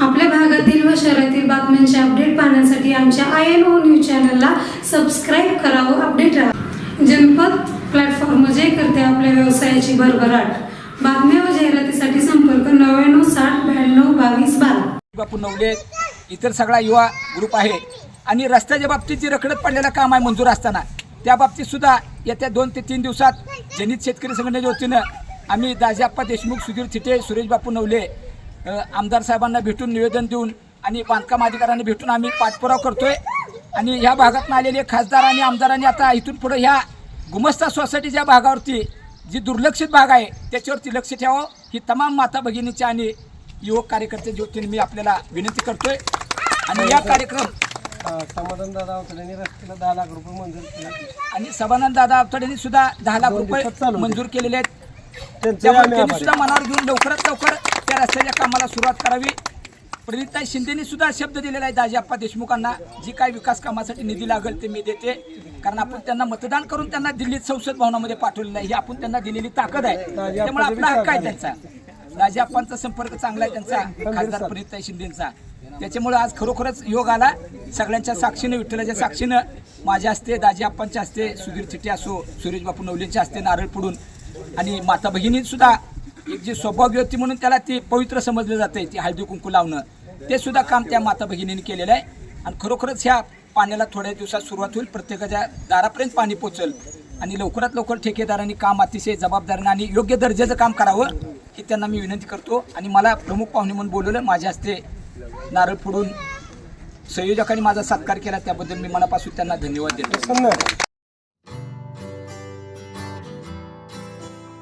आपल्या भागातील व शहरातील बातम्यांचे अपडेट पाहण्यासाठी आमच्या आय एन ओ न्यूज चॅनलला सबस्क्राईब करावं अपडेट राहा. जनपद प्लॅटफॉर्म जे करते आपल्या व्यवसायाची भरभराट. बातम्या व जाहिरातीसाठी संपर्क नव्याण्णव साठ ब्याण्णव बावीस बारा. बापू नवले इतर सगळा युवा ग्रुप आहे. आणि रस्त्याच्या बाबतीत जी रखडत पडलेलं काम आहे मंजूर असताना त्या बाबतीत सुद्धा येत्या दोन ते तीन दिवसात जनित शेतकरी संघटनेच्या वतीनं आम्ही दाजाप्पा देशमुख सुधीर थिटे सुरेश बापू नवले आमदार साहेबांना भेटून निवेदन देऊन आणि बांधकाम अधिकाऱ्यांना भेटून आम्ही पाठपुरावा करतोय. आणि ह्या भागातून आलेले खासदार आणि आमदारांनी आता इथून पुढे ह्या गुमस्ता सोसायटीच्या भागावरती जी दुर्लक्षित भाग आहे त्याच्यावरती लक्ष ठेवावं. ही तमाम माता भगिनीच्या आणि युवक कार्यकर्त्याच्या वतीने मी आपल्याला विनंती करतोय. आणि या कार्यक्रम समाधान दादा अवतड्यांनी रस्त्याला दहा लाख रुपये मंजूर केले. आणि सभानंद दादा अवतडेंनी सुद्धा दहा लाख रुपये. मंजूर केलेले आहेत. त्यांनी. सुद्धा मनावर घेऊन लवकरात लवकर रस्त्याच्या कामाला सुरुवात करावी. प्रणिताई शिंदेनी सुद्धा शब्द दिलेला आहे दाजीआप्पा देशमुखांना. जी काय विकास कामासाठी निधी लागेल ते मी देते. कारण आपण त्यांना मतदान करून त्यांना दिल्लीत संसद भवनामध्ये पाठवलेलं आहे ही आपण त्यांना दिलेली ताकद आहे. त्यामुळे आपला हक्क आहे त्यांचा. दाजीआप्पांचा संपर्क चांगला आहे त्यांचा. खासदार प्रणिताई शिंदेचा. त्याच्यामुळे आज खरोखरच योग आला. सगळ्यांच्या साक्षीनं विठ्ठलाच्या साक्षीनं माझ्या हस्ते दाजीआप्पांच्या हस्ते सुधीर चिट्टे असो सुरेश बापू नवलेंच्या हस्ते नारळ पुडून आणि माता भगिनी सुद्धा एक जी स्वभाव्य होती म्हणून त्याला ती पवित्र समजलं जाते ती हळदी कुंकू लावणं. ते सुद्धा काम त्या माता भगिनीने केलेलं आहे. आणि खरोखरच ह्या पाण्याला थोड्या दिवसात सुरुवात होईल प्रत्येकाच्या दारापर्यंत पाणी पोचल. आणि लवकरात लवकर ठेकेदारांनी काम अतिशय जबाबदारीनं आणि योग्य दर्जाचं काम करावं हे त्यांना मी विनंती करतो. आणि मला प्रमुख पाहुणे म्हणून बोलवलं माझ्या हस्ते नारळ फोडून संयोजकांनी माझा सत्कार केला त्याबद्दल मी मनापासून त्यांना धन्यवाद देतो.